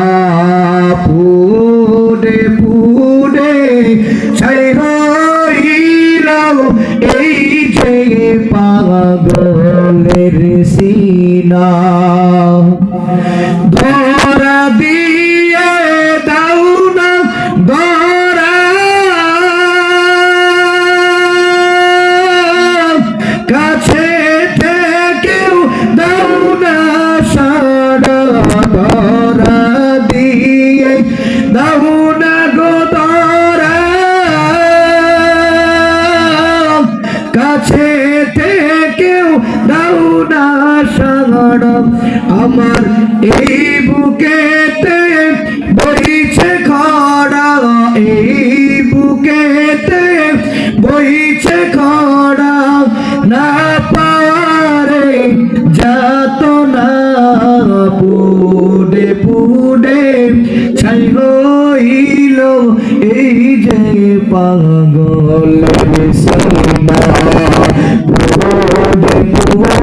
아부. দাও না আমার এই বুকেতে বইছে খরা, এই বুকেতে বইছে খরা। না পারে যাত না, পুডে পুডে ছাই হইল এই যে পাগল সীমা পুডে পুডে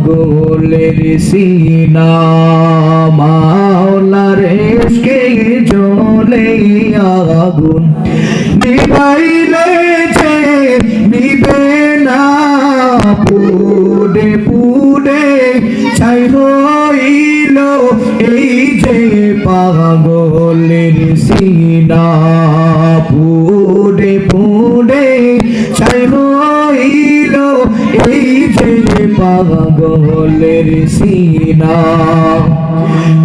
পাগলের সিনা এসকে জলে আগুন। নিবাইলে যে নিবে না, পুডে পুডে ছাই হইল এই যে পাগলের সিনা পুডে পাগলের সিনা।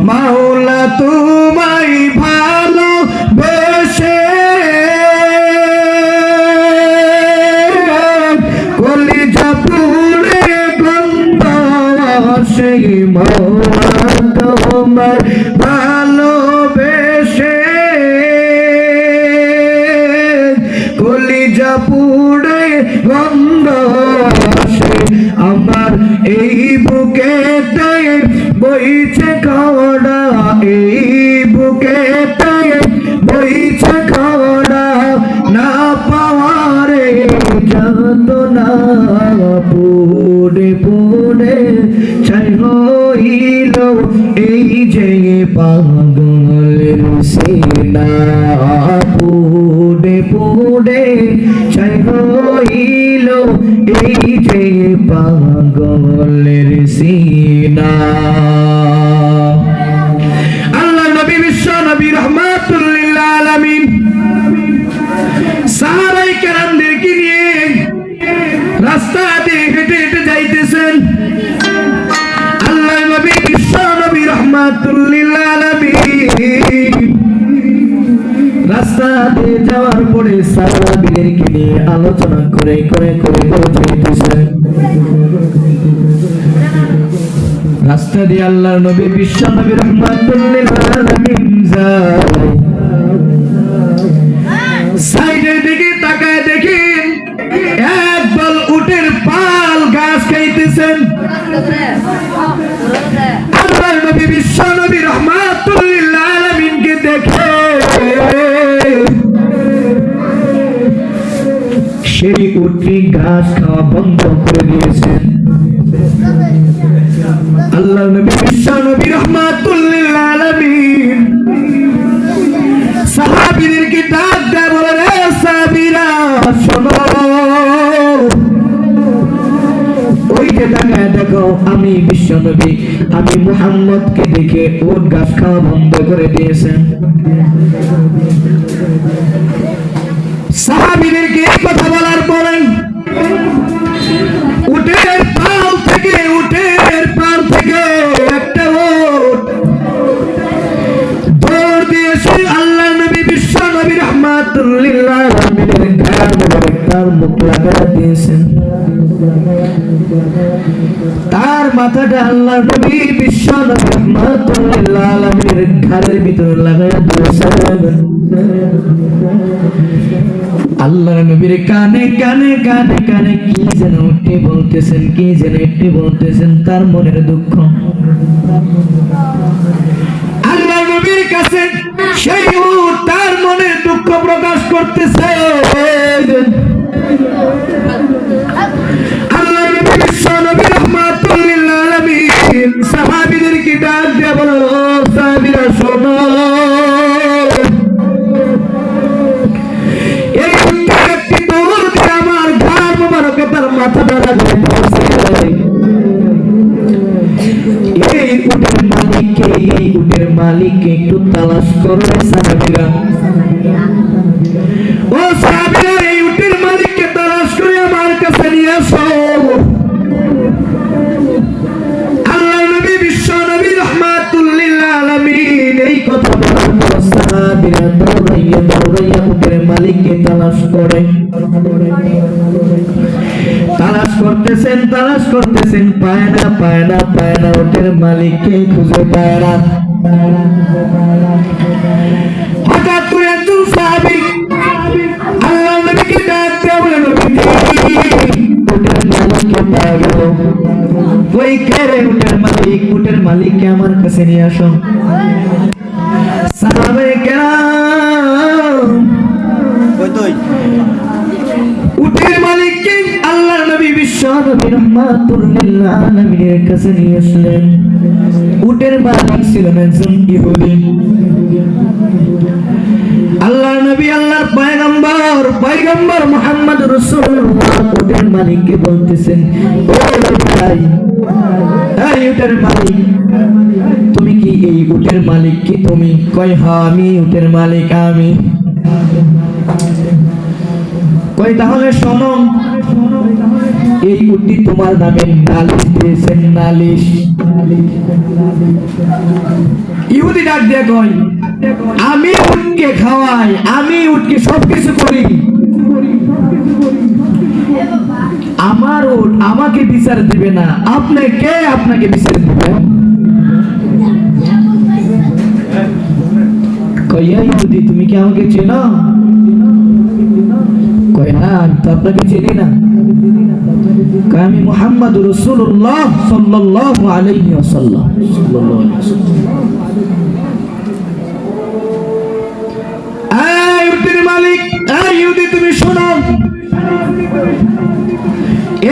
মাওলা তোমায় ভালো বেশে কলিজা পুরে গন্ধ সেই মাওলা তোমায় ভালোবেসে। কলিজা পুড়ে গন্ধ আসে এই বুকেতে বইছে খাওয়া এই বুকেতে বইছে খাওয়া না পাওয়ারে যত না পুড়ে পুড়ে ছাই হইল এই যে পাগলের সেনা পুড়ে পুড়ে ছাই হইল এই যে পাগলের সিনা। আল্লাহ নবী বিশ্ব নবী রহমাতুল্লিল আলামিন সাহাবাই কেরামদেরকে নিয়ে রাস্তা দিয়ে হেঁটে হেঁটে যাইতেছেন। আল্লাহ নবী বিশ্ব নবী রহমাতুল্লিল আলামিন রাস্তা দিয়ে যাওয়ার পরে সাহাবীদেরকে নিয়ে আলোচনা করে করে করে করে যাইতেছেন। রাস্তা দিয়ে আল্লাহ নবী বিশ্ব নবী রহমাতুল্লিল আলামিন যায়। দিকে তাকায় দেখেন একদল উটের পাল গাছ খাইতেছেন। আল্লাহর নবী বিশ্ব নবী রহমাতুল্লিল দেখে। সেই উটটি ঘাস খাওয়া বন্ধ করে দিয়েছেন। আল্লাহ নবী বিশ্ব নবী রহমাতুল্লিল আলামিন। সাহাবীদেরকে ডাক দেয় বলে রে সাহাবীরা, শোনো। ওই যে তাকায় দেখো, আমি বিশ্ব নবী। আমি মুহাম্মদকে দেখে ওর গাছ খাওয়া বন্ধ করে দিয়েছেন। সাহাবীদেরকে এই কথা বলার পরে দিয়েছেন। তার মাথাটা আল্লাহ নবী বিশ্ব ভিতরে দিয়েছেন। আল্লাহ নবীর কানে কানে কানে কানে কি যেন উঠে বলতেছেন, কি যেন একটি বলতেছেন, তার মনের দুঃখ। আল্লাহ নবীর কাছে সেই তার মনের দুঃখ প্রকাশ করতেছে তালাশ করো সাহাবীরা ও সাহাবীরা এই উটের মালিককে তালাশ করে আমার কাছে নিয়ে আসো আল্লাহ বিশ্ব নবী এই কথা দৌড়াইয়া দৌড়াইয়া উটের মালিককে তালাশ করে তালাশ করতেছেন তালাশ করতেছেন। পায় না পায় না পায় না উটের মালিককে খুঁজে পায় না। হঠাৎ করে একজন সাহাবী আল্লাহ নবীকে ডাক দেয়া বলে নবী মালিককে পাওয়া গেল ওই কে রে উটের মালিক? উটের মালিককে আমার কাছে নিয়ে আসো সাহাবে কেরাম কই তুই নবী বিশ্ব নবী রহমাতুল লিল আলামিনের কাছে নিয়ে আসলেন। উটের মালিক ছিলেন একজন ইহুদি। আল্লাহর নবী, আল্লাহর পয়গম্বর পয়গম্বর মুহাম্মদ রাসূলুল্লাহ উটের মালিককে বলতেছেন, ও ভাই, এই উটের মালিক, তুমি কি এই উটের মালিক কি তুমি? কয় হ্যাঁ আমি উটের মালিক, আমি। কই তাহলে শোনো। এই উটটি তোমার নামে নালিশ দিয়েছেন, নালিশ। ইহুদি ডাক দিয়ে কই, আমি উটকে খাওয়াই, আমি উটকে সবকিছু করি। আমার উট আমাকে বিচার দিবে না। আপনি কে আপনাকে বিচার দিবে? কইয়া ইহুদি, তুমি কি আমাকে চেনো? কয় না আমি তো আপনাকে চিনি না। আমি মোহাম্মদ রসুল্লাহ সাল্লাল্লাহু আলাইহি উটের মালিক তুমি শোনো।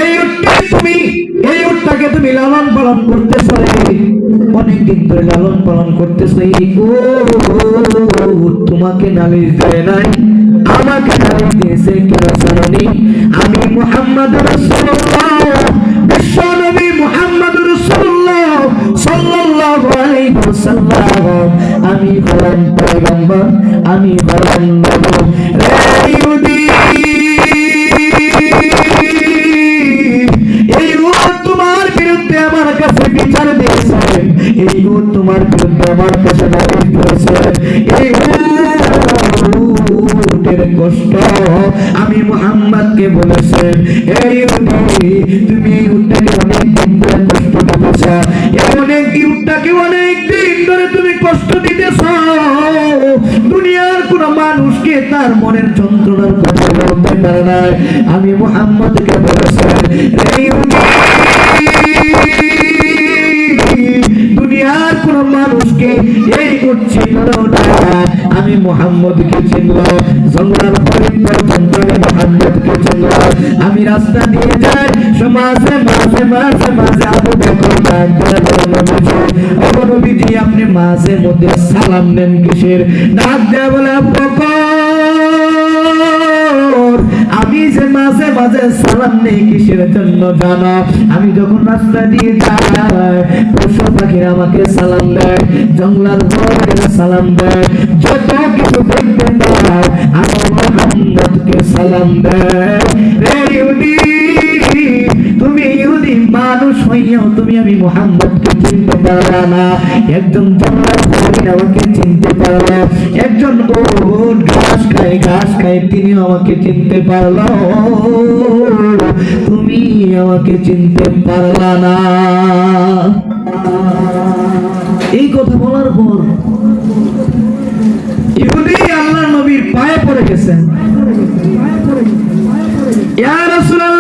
এই তুমি, এই উটটাকে তুমি লালন পালন করতেছো অনেকদিন ধরে লালন পালন করতেছো। তোমাকে নালিশ দেয় নাই। আমাকে নালিশ কেন শোনি আমি মুহাম্মদ রাসূলুল্লাহ বিশ্ব নবী মুহাম্মদ রাসূলুল্লাহ সাল্লাল্লাহু আলাইহি ওয়াসাল্লাম আমি হলাম পয়গম্বর আমি হলাম নবী রে এই উট তোমার বিরুদ্ধে আমার কাছে বিচার দিয়েছে। এই উট তোমার বিরুদ্ধে আমার কাছে নালিশ দিয়েছে। এই উটের কষ্ট আমি মোহাম্মদকে বলেছেন, এই উটি তুমি এই উটটাকে অনেক দিন ধরে কষ্ট দিতেছ। অনেক এই উটটাকে অনেক দিন ধরে তুমি কষ্ট দিতেছ। দুনিয়ার কোন মানুষকে তার মনের যন্ত্রণার কথা বলতে পারে না আমি মোহাম্মদকে বলেছেন, এই দুনিয়ার মানুষকে এই আমি আমি রাস্তা দিয়ে যাই, সমাজে, মাঝে মাঝে মাঝে আবু আপনি মাঝে মধ্যে সালাম দেন কিসের? ডাক দেয়া বলে আমি যে মাঝে মাঝে সালাম নেই কিসের জন্য জানো আমি যখন রাস্তা দিয়ে যাই পশু পাখিরা আমাকে সালাম দেয় জঙ্গলার ঘরের সালাম দেয় যত কিছু দেখতে পায় আমার মোহাম্মদকে সালাম দেয় রে ইহুদি মানুষ হইয়াও তুমি আমি মোহাম্মদকে চিনতে পারলা না। একজন আমাকে চিনতে পারলা। একজন ঘাস খায় ঘাস খায় তিনি আমাকে চিনতে পারল। তুমি আমাকে চিনতে পারলা না। এই কথা বলার পর ইহুদি আল্লাহ নবীর পায়ে পড়ে গেছেন। ইয়া রাসূলুল্লাহ